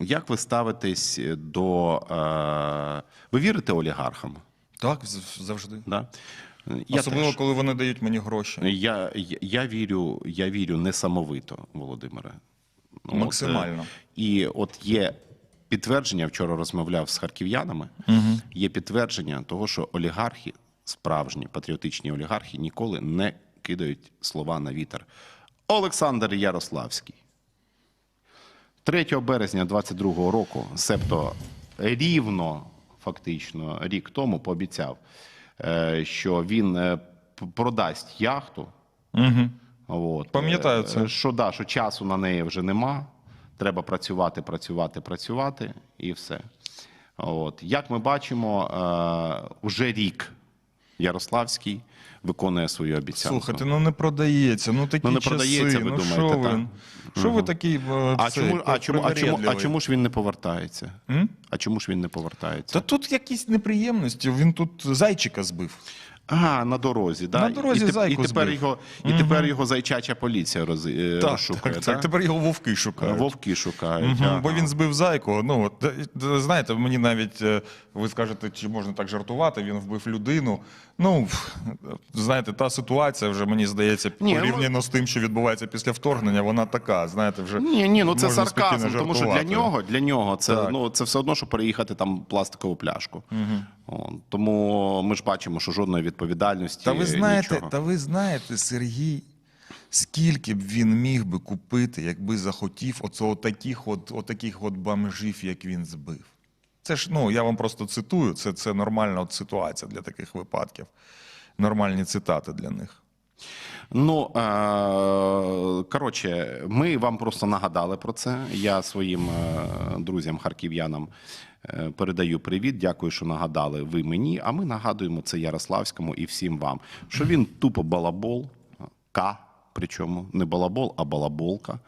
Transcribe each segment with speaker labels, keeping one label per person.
Speaker 1: Як ви ставитесь до. Е, ви вірите олігархам?
Speaker 2: Так, завжди.
Speaker 1: Да? Я
Speaker 2: Особливо,
Speaker 1: теж.
Speaker 2: коли вони дають мені гроші.
Speaker 1: Я, я, я вірю, я вірю несамовито, Володимире.
Speaker 2: Максимально.
Speaker 1: е, і от є підтвердження, вчора розмовляв з харків'янами. Є підтвердження того, що олігархи, справжні патріотичні олігархи, ніколи не кидають слова на вітер. Олександр Ярославський. 3 березня 22-го року, себто рівно фактично рік тому, пообіцяв, е, що він е, продасть яхту.
Speaker 2: Угу.
Speaker 1: От.
Speaker 2: Пам'ятаю
Speaker 1: Е,
Speaker 2: це.
Speaker 1: Що, да, що часу на неї вже нема. Треба працювати, працювати, працювати і все. От. Як ми бачимо, вже рік Ярославський виконує свою обіцянку.
Speaker 2: Слухайте, ну не продається. Ну такі
Speaker 1: Ну, не
Speaker 2: часи.
Speaker 1: продається, ви
Speaker 2: ну,
Speaker 1: думаєте,
Speaker 2: що
Speaker 1: так?
Speaker 2: ви? Що ви такий е,
Speaker 1: а,
Speaker 2: це,
Speaker 1: чому, а, чому, а, чому, а чому ж він не повертається?
Speaker 2: М?
Speaker 1: А чому ж він не повертається?
Speaker 2: Та тут якісь неприємності. Він тут зайчика збив.
Speaker 1: А, на дорозі, да?
Speaker 2: На дорозі
Speaker 1: і, теп-
Speaker 2: зайку
Speaker 1: і тепер
Speaker 2: збив.
Speaker 1: його, і тепер його зайчача поліція роз, е,
Speaker 2: Так,
Speaker 1: розшукує.
Speaker 2: так,
Speaker 1: да?
Speaker 2: так, тепер його вовки шукають.
Speaker 1: Вовки шукають.
Speaker 2: Мгм,
Speaker 1: ага.
Speaker 2: Бо він збив зайку. Ну е, знаєте, мені навіть е, ви скажете, чи можна так жартувати? Він вбив людину. Ну знаєте, та ситуація вже мені здається,
Speaker 1: Ні, ну-
Speaker 2: порівняно з тим, що відбувається після вторгнення, вона така. Знаєте, вже
Speaker 1: Ні, ні, ну це сарказм, тому що для нього, для нього це,
Speaker 2: Так.
Speaker 1: ну, це все одно, що переїхати там пластикову пляшку. О, тому ми ж бачимо, що жодної відповідальності.
Speaker 2: Та ви знаєте,
Speaker 1: нічого.
Speaker 2: та ви знаєте, Сергій, скільки б він міг би купити, якби захотів оце отаких от, отаких от бомжів, як він збив. Це ж, ну, я вам просто цитую, це, це нормальна от ситуація для таких випадків. Нормальні цитати для них.
Speaker 1: Ну е- коротше, ми вам просто нагадали про це. Я своїм е- друзям харків'янам е, передаю привіт. Дякую, що нагадали ви мені. А ми нагадуємо це Ярославському і всім вам, що він тупо балабол, К. Причому не балабол, а балаболка,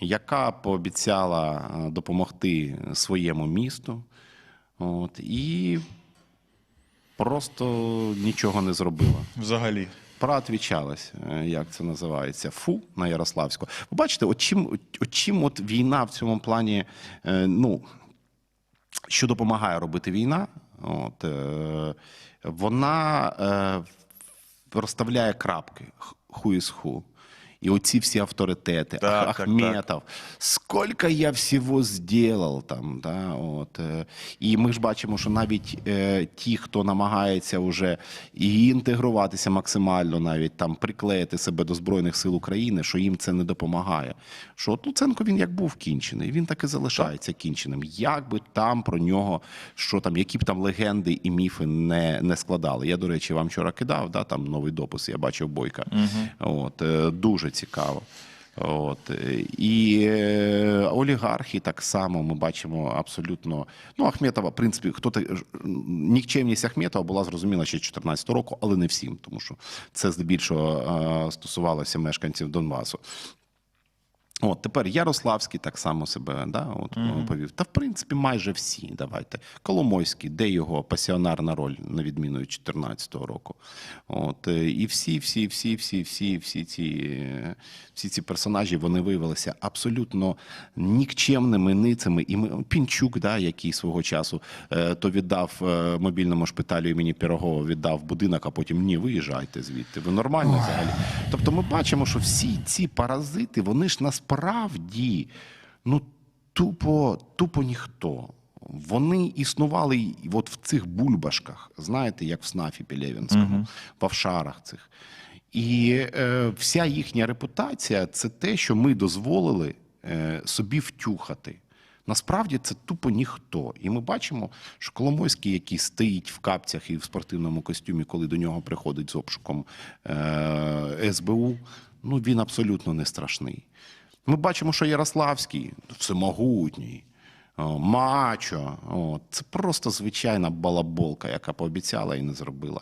Speaker 1: яка пообіцяла допомогти своєму місту. От, і просто нічого не зробила
Speaker 2: Взагалі.
Speaker 1: Проотвічалась, е, як це називається, фу на Ярославську. Ви бачите, от чим, от чим от війна в цьому плані, е, ну, що допомагає робити війна, от, е, вона розставляє крапки ху із ху. І оці всі авторитети,
Speaker 2: Так,
Speaker 1: Ах-
Speaker 2: так,
Speaker 1: Ахметов, скільки я всього зробив там. Да, от, і ми ж бачимо, що навіть е, ті, хто намагається вже і інтегруватися максимально, навіть там приклеїти себе до Збройних сил України, що їм це не допомагає. Що от Луценко він як був кінчений, він так і залишається кінченим. Як би там про нього, що там, які б там легенди і міфи не, не складали. Я, до речі, вам вчора кидав, да, там новий допис, я бачив Бойка. От, е, дуже цікаво. От і е, олігархи так само ми бачимо абсолютно. Ну, Ахметова, в принципі, хто та нікчемність Ахметова була зрозуміла ще 14 року, але не всім, тому що це здебільшого е, стосувалося мешканців Донбасу. От тепер Ярославський так само себе да, от, повів. Та в принципі майже всі. Давайте. Коломойський, де його пасіонарна роль, на відміну від 2014 року. От, е, і всі, всі, всі, всі, всі, всі ці, всі ці персонажі вони виявилися абсолютно нікчемними ницями. І ми, Пінчук, да, який свого часу е, то віддав мобільному шпиталю імені Пірогова, віддав будинок, а потім ні, виїжджайте звідти. Ви нормально взагалі. Тобто ми бачимо, що всі ці паразити, вони ж насправді ну тупо, тупо ніхто. Вони існували от в цих бульбашках, знаєте, як в СНАФі Пелєвінському, в офшарах цих. І е, вся їхня репутація це те, що ми дозволили е, собі втюхати. Насправді це тупо ніхто. І ми бачимо, що Коломойський, який стоїть в капцях і в спортивному костюмі, коли до нього приходить з обшуком е, СБУ, ну він абсолютно не страшний. Ми бачимо, що Ярославський всемогутній, мачо. О, це просто звичайна балаболка, яка пообіцяла і не зробила.